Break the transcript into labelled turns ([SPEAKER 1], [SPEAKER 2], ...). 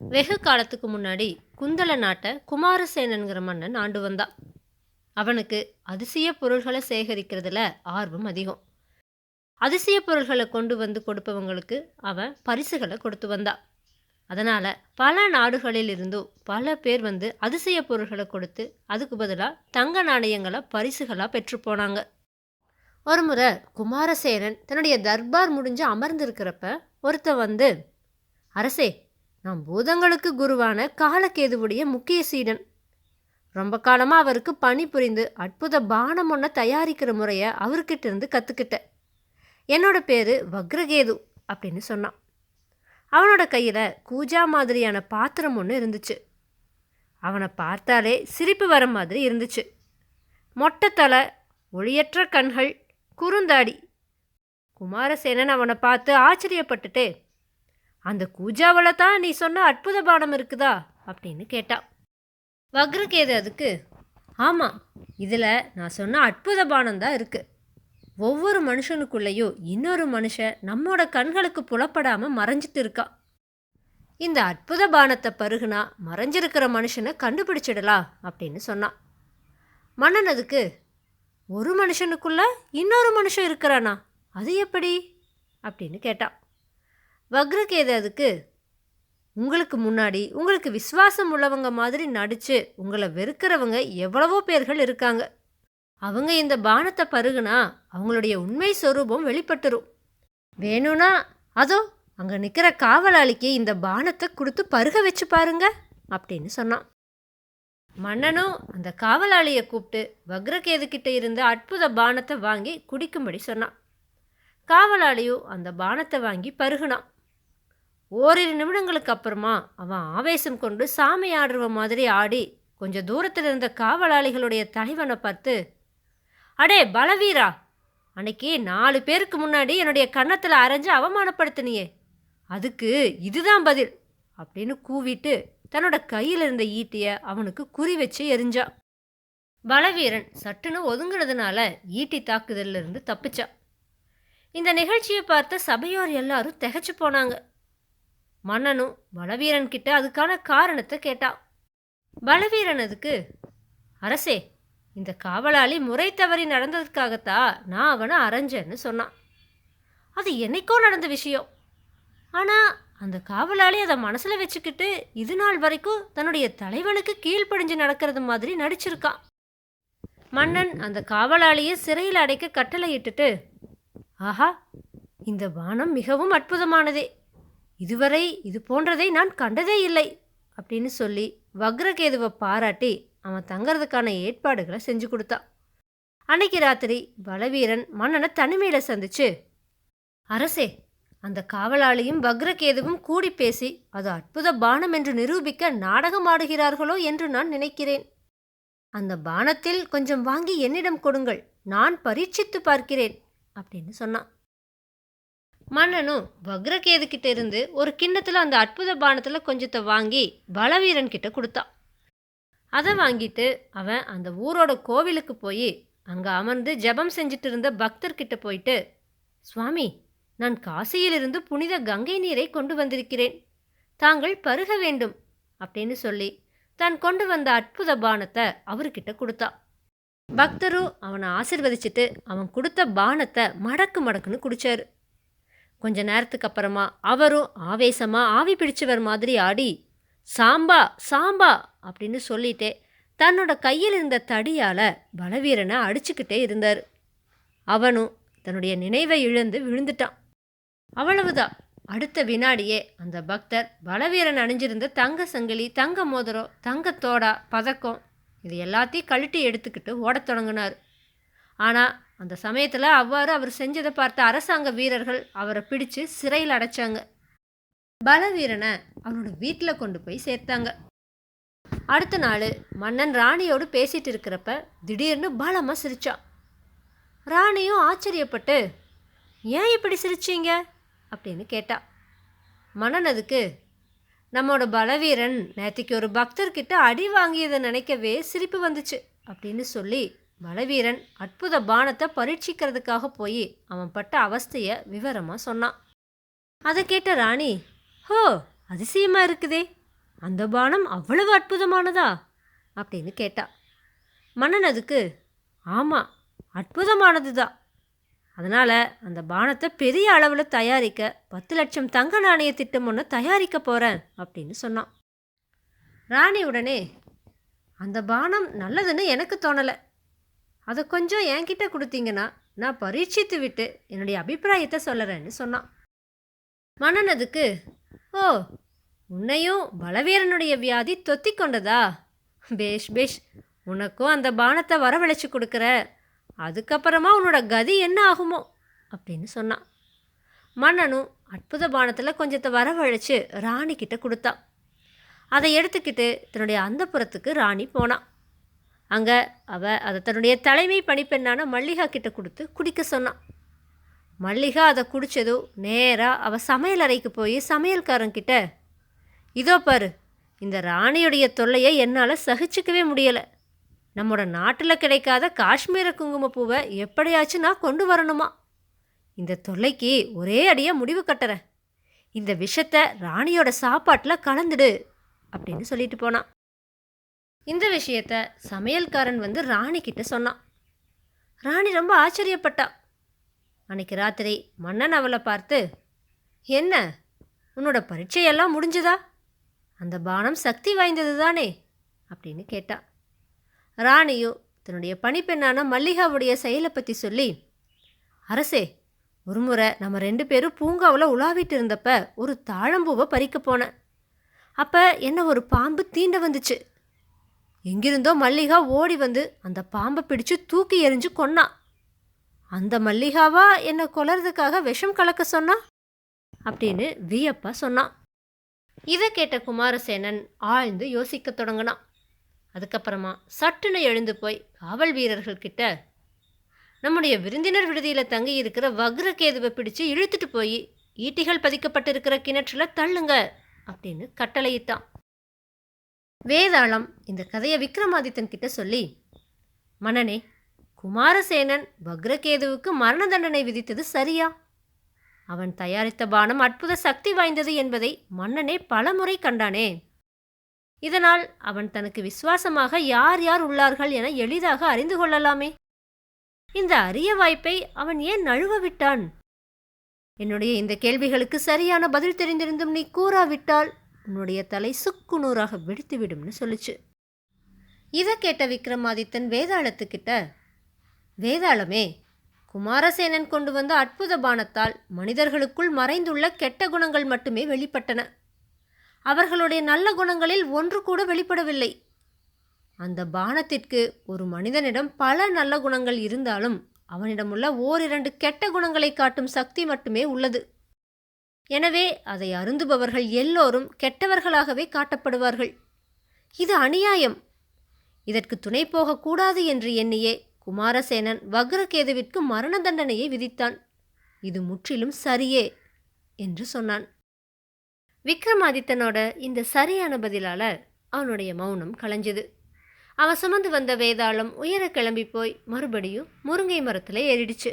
[SPEAKER 1] வெகு காலத்துக்கு முன்னாடி குந்தள நாட்டை குமாரசேனன்கிற மன்னன் ஆண்டு வந்தான். அவனுக்கு அதிசய பொருள்களை சேகரிக்கிறதுல ஆர்வம் அதிகம். அதிசய பொருள்களை கொண்டு வந்து கொடுப்பவங்களுக்கு அவன் பரிசுகளை கொடுத்து வந்தான். அதனால் பல நாடுகளில் இருந்தும் பல பேர் வந்து அதிசய பொருள்களை கொடுத்து அதுக்கு பதிலாக தங்க நாணயங்களை பரிசுகளாக பெற்று போனாங்க. ஒரு முறை குமாரசேனன் தன்னுடைய தர்பார் முடிஞ்சு அமர்ந்திருக்கிறப்ப ஒருத்தன் வந்து அரசே நான் பூதங்களுக்கு குருவான காலகேதுவுடைய முக்கிய சீடன் ரொம்ப காலமாக அவருக்கு பணி புரிந்து அற்புத பானம் ஒன்றை தயாரிக்கிற முறையை அவர்கிட்ட இருந்து கற்றுக்கிட்டேன் என்னோட பேர் வக்ரகேது அப்படின்னு சொன்னான். அவனோட கையில் கூஜா மாதிரியான பாத்திரம் ஒன்று இருந்துச்சு. அவனை பார்த்தாலே சிரிப்பு வர மாதிரி இருந்துச்சு. மொட்டை தலை ஒளியற்ற கண்கள் குறுந்தாடி. குமாரசேனன் அவனை பார்த்து ஆச்சரியப்பட்டுட்டே அந்த கூஜாவில் தான் நீ சொன்ன அற்புத பானம் இருக்குதா? அப்படின்னு கேட்டான் வக்ரகேது அதுக்கு ஆமாம் இதில் நான் சொன்ன அற்புத பானம் தான் இருக்குது ஒவ்வொரு மனுஷனுக்குள்ளேயும் இன்னொரு மனுஷன் நம்மோட கண்களுக்கு புலப்படாமல் மறைஞ்சிட்டு இருக்கான் இந்த அற்புத பானத்தை பருகுனா மறைஞ்சிருக்கிற மனுஷனை கண்டுபிடிச்சிடலாம் அப்படின்னு சொன்னான் மன்னன் அதுக்கு ஒரு மனுஷனுக்குள்ள இன்னொரு மனுஷன் இருக்கிறானா? அது எப்படி? அப்படின்னு கேட்டான் வக்ரகேது அதுக்கு? உங்களுக்கு முன்னாடி உங்களுக்கு விசுவாசம் உள்ளவங்க மாதிரி நடித்து உங்களை வெறுக்கிறவங்க எவ்வளவோ பேர்கள் இருக்காங்க. அவங்க இந்த பானத்தை பருகுனா அவங்களுடைய உண்மை சொரூபம் வெளிப்பட்டுரும். வேணும்னா அதோ அங்கே நிற்கிற காவலாளிக்கு இந்த பானத்தை கொடுத்து பருக வச்சு பாருங்க அப்படின்னு சொன்னான். மன்னனும் அந்த காவலாளியை கூப்பிட்டு வக்ரகேது கிட்ட இருந்த அற்புத பானத்தை வாங்கி குடிக்கும்படி சொன்னான். காவலாளியும் அந்த பானத்தை வாங்கி பருகுனான். ஓரிரு நிமிடங்களுக்கு அப்புறமா அவன் ஆவேசம் கொண்டு சாமி ஆடுற மாதிரி ஆடி கொஞ்சம் தூரத்தில் இருந்த காவலாளிகளுடைய தலைவனை பார்த்து அடே பலவீரா அன்னைக்கு நாலு பேருக்கு முன்னாடி என்னுடைய கன்னத்தில் அரைஞ்சு அவமானப்படுத்தினியே. அதுக்கு இதுதான் பதில் அப்படின்னு கூவிட்டு தன்னோட கையில் இருந்த ஈட்டிய அவனுக்கு குறி வச்சு எரிஞ்சான். பலவீரன் சட்டுன்னு ஒதுங்கினதுனால ஈட்டி தாக்குதல்ல இருந்து தப்பிச்சான். இந்த நிகழ்ச்சியை பார்த்த சபையோர் எல்லாரும் திகச்சு போனாங்க. மன்னனும் பலவீரன் கிட்ட அதுக்கான காரணத்தை கேட்டான். பலவீரன் அதுக்கு அரசே இந்த காவலாளி முறை தவறி நடந்ததுக்காகத்தான் நான் அவனை அரைஞ்சேன்னு சொன்னான். அது என்னைக்கோ நடந்த விஷயம். ஆனால் அந்த காவலாளி அதை மனசில் வச்சுக்கிட்டு இது நாள் வரைக்கும் தன்னுடைய தலைவனுக்கு கீழ்ப்படிஞ்சு நடக்கிறது மாதிரி நடிச்சிருக்கான். மன்னன் அந்த காவலாளியை சிறையில் அடைக்க கட்டளையிட்டுட்டு ஆஹா இந்த பானம் மிகவும் அற்புதமானதே. இதுவரை இது போன்றதை நான் கண்டதே இல்லை அப்படின்னு சொல்லி வக்ரகேதுவை பாராட்டி அவன் தங்கறதுக்கான ஏற்பாடுகளை செஞ்சு கொடுத்தான் அன்னைக்கு ராத்திரி பலவீரன் மன்னனை தனிமையில் சந்திச்சு அரசே அந்த காவலாளியும் வக்ரகேதுவும் கூடி பேசி அது அற்புத பானம் என்று நிரூபிக்க நாடகம் ஆடுகிறார்களோ என்று நான் நினைக்கிறேன். அந்த பானத்தில் கொஞ்சம் வாங்கி என்னிடம் கொடுங்கள் நான் பரீட்சித்து பார்க்கிறேன் அப்படின்னு சொன்னான். மன்னனும் வக்ரகேதுக்கிட்ட இருந்து ஒரு கிண்ணத்தில் அந்த அற்புத பானத்தில் கொஞ்சத்தை வாங்கி பலவீரன் கிட்ட கொடுத்தான் அதை வாங்கிட்டு அவன் அந்த ஊரோட கோவிலுக்கு போய் அங்கே அமர்ந்து ஜெபம் செஞ்சுட்டு இருந்த பக்தர்கிட்ட போயிட்டு சுவாமி நான் காசியிலிருந்து புனித கங்கை நீரை கொண்டு வந்திருக்கிறேன். தாங்கள் பருக வேண்டும் அப்படின்னு சொல்லி தான் கொண்டு வந்த அற்புத பானத்தை அவர்கிட்ட கொடுத்தான் பக்தரும் அவனை ஆசிர்வதிச்சுட்டு அவன் கொடுத்த பானத்தை மடக்கு மடக்குன்னு குடிச்சாரு. கொஞ்ச நேரத்துக்கு அப்புறமா அவரும் ஆவேசமாக ஆவி பிடிச்சவர் மாதிரி ஆடி சாம்பா சாம்பா அப்படின்னு சொல்லிட்டே தன்னோட கையில் இருந்த தடியால் பலவீரனை அடிச்சுக்கிட்டே இருந்தார். அவனும் தன்னுடைய நினைவை இழந்து விழுந்துட்டான். அவ்வளவுதான். அடுத்த வினாடியே அந்த பக்தர் பலவீரன் அணிஞ்சிருந்த தங்க சங்கிலி தங்க மோதிரம் தங்கத்தோடா பதக்கம் இது எல்லாத்தையும் கழட்டி எடுத்துக்கிட்டு ஓடத் தொடங்கினார். ஆனால் அந்த சமயத்தில் அவ்வாறு அவர் செஞ்சதை பார்த்த அரசாங்க வீரர்கள் அவரை பிடிச்சு சிறையில் அடைச்சாங்க. பலவீரனை அவனோட வீட்டில் கொண்டு போய் சேர்த்தாங்க. அடுத்த நாள் மன்னன் ராணியோடு பேசிட்டு இருக்கிறப்ப திடீர்னு பலமாக சிரிச்சான் ராணியும் ஆச்சரியப்பட்டு ஏன் இப்படி சிரிச்சீங்க? அப்படின்னு கேட்டா. மன்னன் அதுக்கு நம்மளோட பலவீரன் நேத்திக்கு ஒரு பக்தர்கிட்ட அடி வாங்கியதை நினைக்கவே சிரிப்பு வந்துச்சு அப்படின்னு சொல்லி பலவீரன் அற்புத பானத்தை பரீட்சிக்கிறதுக்காக போய் அவன் பட்ட அவஸ்தைய விவரமாக சொன்னான். அதை கேட்ட ராணி ஹோ அதிசயமாக இருக்குதே. அந்த பானம் அவ்வளவு அற்புதமானதா? அப்படின்னு கேட்டா. மன்னன் அதுக்கு ஆமாம் அற்புதமானது தான் அதனால் அந்த பானத்தை பெரிய அளவில் தயாரிக்க பத்து லட்சம் தங்க நாணய திட்டம் ஒன்று தயாரிக்க போகிறேன் அப்படின்னு சொன்னான். ராணி உடனே அந்த பானம் நல்லதுன்னு எனக்கு தோணலை. அதை கொஞ்சம் என்கிட்ட கொடுத்தீங்கன்னா நான் பரீட்சித்து விட்டு என்னுடைய அபிப்பிராயத்தை சொல்லுறேன்னு சொன்னான். மன்னன் அதுக்கு ஓ உன்னையும் பலவீரனுடைய வியாதி தொத்தி கொண்டதா? பேஷ் பேஷ் உனக்கும் அந்த பானத்தை வரவழைச்சி கொடுக்குற அதுக்கப்புறமா உன்னோட கதி என்ன ஆகுமோ? அப்படின்னு சொன்னான். மன்னனும் அற்புத பானத்தில் கொஞ்சத்தை வரவழைச்சு ராணி கிட்ட கொடுத்தான். அதை எடுத்துக்கிட்டு தன்னுடைய அந்தப்புறத்துக்கு ராணி போனான். அங்கே அவ அதை தன்னுடைய தலைமை பணிப்பெண்ணான மல்லிகா கிட்ட கொடுத்து குடிக்க சொன்னான். மல்லிகா அதை குடித்ததும் நேராக அவள் சமையல் அறைக்கு போய் சமையல்காரங்கிட்ட இதோ பாரு இந்த ராணியுடைய தொல்லையை என்னால் சகிச்சுக்கவே முடியலை. நம்மோட நாட்டில் கிடைக்காத காஷ்மீர குங்குமப்பூவை எப்படியாச்சும் நான் கொண்டு வரணுமா? இந்த தொல்லைக்கு ஒரே அடியாக முடிவு கட்டுறேன். இந்த விஷத்தை ராணியோட சாப்பாட்டில் கலந்துடு அப்படின்னு சொல்லிட்டு போனான். இந்த விஷயத்த சமையல்காரன் வந்து ராணி கிட்ட சொன்னான். ராணி ரொம்ப ஆச்சரியப்பட்டா. அன்னைக்கு ராத்திரி மன்னன் அவளை பார்த்து என்ன? உன்னோட பரீட்சையெல்லாம் முடிஞ்சுதா? அந்த பானம் சக்தி வாய்ந்தது தானே? அப்படின்னு கேட்டா. ராணியோ தன்னுடைய பணிப்பெண்ணான மல்லிகாவுடைய செயலை பற்றி சொல்லி அரசே ஒருமுறை நம்ம ரெண்டு பேரும் பூங்காவில் உலாவிட்டு இருந்தப்ப ஒரு தாழம்பூவை பறிக்க போனேன். அப்போ என்ன ஒரு பாம்பு தீண்ட வந்துச்சு. எங்கிருந்தோ மல்லிகா ஓடி வந்து அந்த பாம்பை பிடிச்சு தூக்கி எறிஞ்சு கொன்னா. அந்த மல்லிகாவா என்னை கொலறதுக்காக விஷம் கலக்க சொன்னா? அப்படின்னு வியப்பா சொன்னான் இதை கேட்ட குமாரசேனன் ஆழ்ந்து யோசிக்க தொடங்கினான். அதுக்கப்புறமா சட்டுன்னு எழுந்து போய் காவல் வீரர்கள்கிட்ட நம்முடைய விருந்தினர் விடுதியில் தங்கி இருக்கிற வக்ரகேதுவை பிடிச்சு இழுத்துட்டு போய் ஈட்டிகள் பதிக்கப்பட்டிருக்கிற கிணற்றில் தள்ளுங்க அப்படின்னு கட்டளையிட்டான். வேதாளம் இந்த கதையை விக்ரமாதித்தன் கிட்ட சொல்லி மன்னனே குமாரசேனன் வக்ரகேதுவுக்கு மரண தண்டனை விதித்தது சரியா? அவன் தயாரித்த பானம் அற்புத சக்தி வாய்ந்தது என்பதை மன்னனே பலமுறை கண்டானே. இதனால் அவன் தனக்கு விசுவாசமாக யார் யார் உள்ளார்கள் என எளிதாக அறிந்து கொள்ளலாமே. இந்த அரிய வாய்ப்பை அவன் ஏன் நழுவ விட்டான்? என்னுடைய இந்த கேள்விகளுக்கு சரியான பதில் தெரிந்திருந்தும் நீ கூறாவிட்டால் உன்னுடைய தலை சுக்குநூறாக வெடித்துவிடும்னு சொல்லுச்சு. இதை கேட்ட விக்ரமாதித்தன் வேதாளத்துக்கிட்ட வேதாளமே குமாரசேனன் கொண்டு வந்த அற்புத பானத்தால் மனிதர்களுக்குள் மறைந்துள்ள கெட்ட குணங்கள் மட்டுமே வெளிப்பட்டன. அவர்களுடைய நல்ல குணங்களில் ஒன்று கூட வெளிப்படவில்லை. அந்த பானத்திற்கு ஒரு மனிதனிடம் பல நல்ல குணங்கள் இருந்தாலும் அவனிடமுள்ள ஓரிரண்டு கெட்ட குணங்களை காட்டும் சக்தி மட்டுமே உள்ளது. எனவே அதை அருந்துபவர்கள் எல்லோரும் கெட்டவர்களாகவே காட்டப்படுவார்கள். இது அநியாயம். இதற்கு துணை போகக்கூடாது என்று எண்ணியே குமாரசேனன் வக்ரகேதுவிற்கு மரண தண்டனையை விதித்தான். இது முற்றிலும் சரியே என்று சொன்னான். விக்ரமாதித்தனோட இந்த சரியான பதிலால அவனுடைய மௌனம் கலைஞ்சது. அவன் சுமந்து வந்த வேதாளம் உயர கிளம்பி போய் மறுபடியும் முருங்கை மரத்தில் ஏறிடுச்சு.